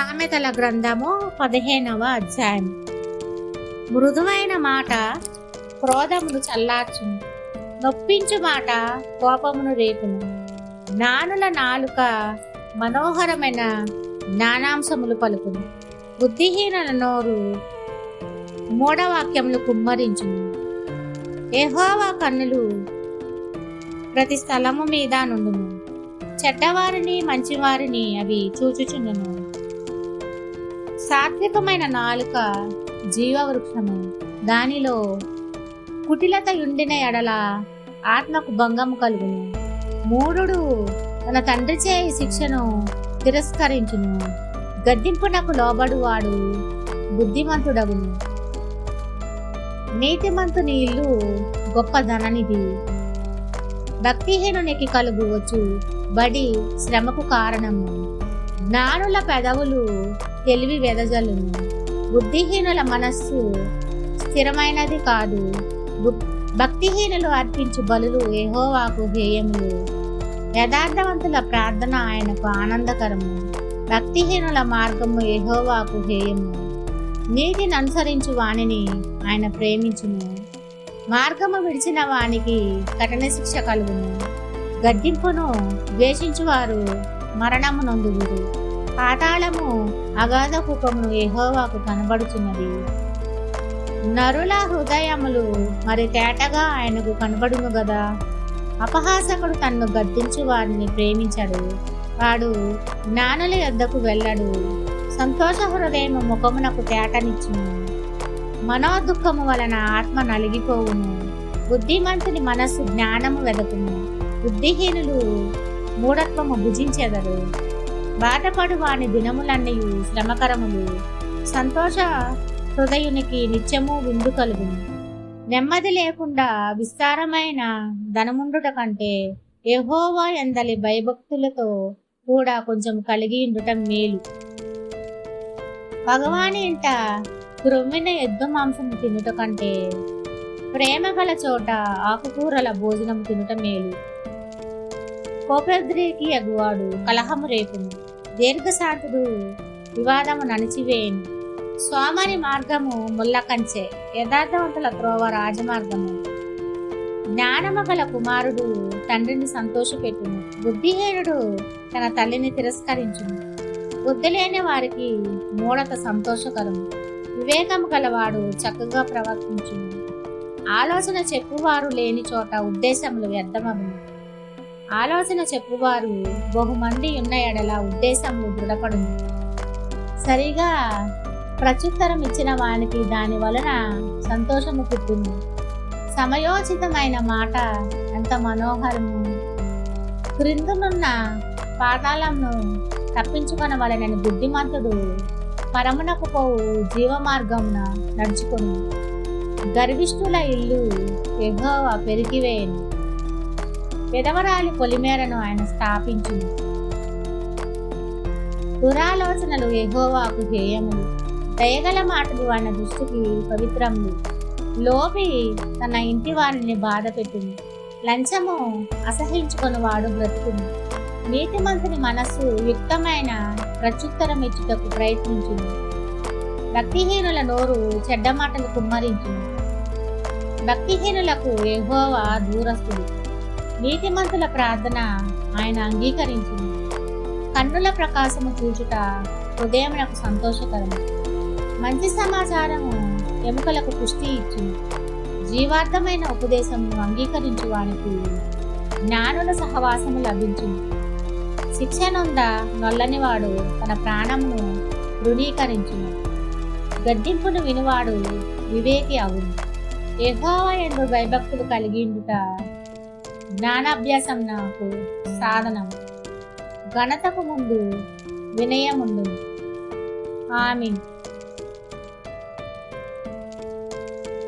సామెతల గ్రంథము పదిహేనవ అధ్యాయం. మృదువైన మాట క్రోధమును చల్లార్చును. నొప్పించు మాట కోపమును రేపును. జ్ఞానుల నాలుక మనోహరమైన జ్ఞానాంశములు పలుకును. బుద్ధిహీనుల నోరు మూఢవాక్యములు కుమ్మరించును. ఎహోవా కన్నులు ప్రతి స్థలము మీద నుండును. చెడ్డవారిని మంచివారిని అవి చూచుచుండును. సాత్వికమైన నాలుక జీవవృక్షము. దానిలో కుటిలత ఉండిన ఎడల ఆత్మకు భంగము కలుగును. మూఢుడు తన తండ్రి చేయి శిక్షను తిరస్కరించును. గద్దింపునకు లోబడువాడు బుద్ధిమంతుడగును. నీతిమంతుని ఇల్లు గొప్ప ధననిధి. భక్తిహీనునికి కలుగువచ్చు బడి శ్రమకు కారణము. జ్ఞానుల పెదవులు తెలివి వెదజల్లును. బుద్ధిహీనుల మనస్సు స్థిరమైనది కాదు. బు- భక్తిహీనులు అర్పించు బలులు ఏహోవాకు హేయములు. యథార్థవంతుల ప్రార్థన ఆయనకు ఆనందకరము. భక్తిహీనుల మార్గము ఏహోవాకు హేయము. నీతిని అనుసరించు వానిని ఆయన ప్రేమించును. మార్గము విడిచిన వానికి కఠిన శిక్ష కలుగును. గడ్డింపును ద్వేషించువారు మరణము నొందుగురు పాతాళము అగాధ కుపమును ఎహోవాకు కనబడుచున్నది. నరుల హృదయములు మరి తేటగా ఆయనకు కనబడును గదా? అపహాసకుడు తన్ను గద్దించు వారిని ప్రేమించడు. వాడు జ్ఞానుల యొద్దకు వెళ్ళడు. సంతోష హృదయం ముఖమునకు తేటనిచ్చును. మనోదుఖము వలన ఆత్మ నలిగిపోవును. బుద్ధిమంతుని మనస్సు జ్ఞానము వెదకును. బుద్ధిహీనులు మూఢత్వము భుజించెదరు. బాటపడు వాని దినములన్నీ శ్రమకరములు. సంతోష హృదయునికి నిత్యము విందు కలుగును. నెమ్మది లేకుండా విస్తారమైన ధనముండుట కంటే ఎహోవా ఎందలి భయభక్తులతో కూడా కొంచెం కలిగి ఉండటం మేలు. భగవాని ఇంట క్రొమ్మిన ఎద్దు మాంసము తినుట కంటే ప్రేమ గల చోట ఆకుకూరల భోజనం తినుట మేలు. కోపద్రికి ఎగువాడు కలహము రేపును. దీర్ఘశాంతుడు వివాదము నణిచివేయను స్వామని మార్గము ముల్లకంచే యథార్థవంతుల త్రోవ రాజమార్గము. జ్ఞానము గల కుమారుడు తండ్రిని సంతోషపెట్టును. బుద్ధిహీనుడు తన తల్లిని తిరస్కరించును. బుద్ధి లేని వారికి మూఢత సంతోషకరము. వివేకము గలవాడు చక్కగా ప్రవర్తించును. ఆలోచన చెప్పువారు లేని చోట ఉద్దేశములు వ్యర్థమగును. ఆలోచన చెప్పువారు బహుమంది ఉన్న ఎడల ఉద్దేశము దృఢపడు సరిగా ప్రత్యుత్తరం ఇచ్చిన వానికి దాని వలన సంతోషము పుట్టింది సమయోచితమైన మాట ఎంత మనోహరము. క్రిందునున్న పాతాళంను తప్పించుకొనవలనని బుద్ధిమంతుడు పరమునకు పోవు జీవమార్గమున నడుచుకొని. గర్విష్ఠుల ఇల్లు ఎగోవ పెరిగివేయను పెదవరాలి పొలిమేరను ఆయన స్థాపించును. దురాలోచనలు ఎహోవాకు హేయములు దయగల మాటలు ఆయన దృష్టికి పవిత్రములు. లోపి తన ఇంటి వారిని బాధ పెట్టింది లంచము అసహించుకొని వాడు బ్రతుకును. నీతిమంతుని మనస్సు యుక్తమైన ప్రత్యుత్తరం ఇచ్చుటకు ప్రయత్నించింది భక్తిహీనుల నోరు చెడ్డ మాటలు కుమ్మరించింది భక్తిహీనులకు ఎహోవా దూరస్తుడు. నీతిమంతుల ప్రార్థన ఆయన అంగీకరించింది కన్నుల ప్రకాశము చూచుట నాకు సంతోషకరము. మంచి సమాచారము ఎముకలకు పుష్టి ఇచ్చింది జీవార్థమైన ఉపదేశము అంగీకరించు వానికి జ్ఞానుల సహవాసము లభించింది శిక్షనుంద నొల్లనివాడు తన ప్రాణమును ధృణీకరించును గడ్డింపును వినువాడు వివేకి అవును. యెహోవా ఎందు భయభక్తులు కలిగిండుట జ్ఞానాభ్యాసం నాకు సాధనం. ఘనతకు ముందు వినయముండు ఆమె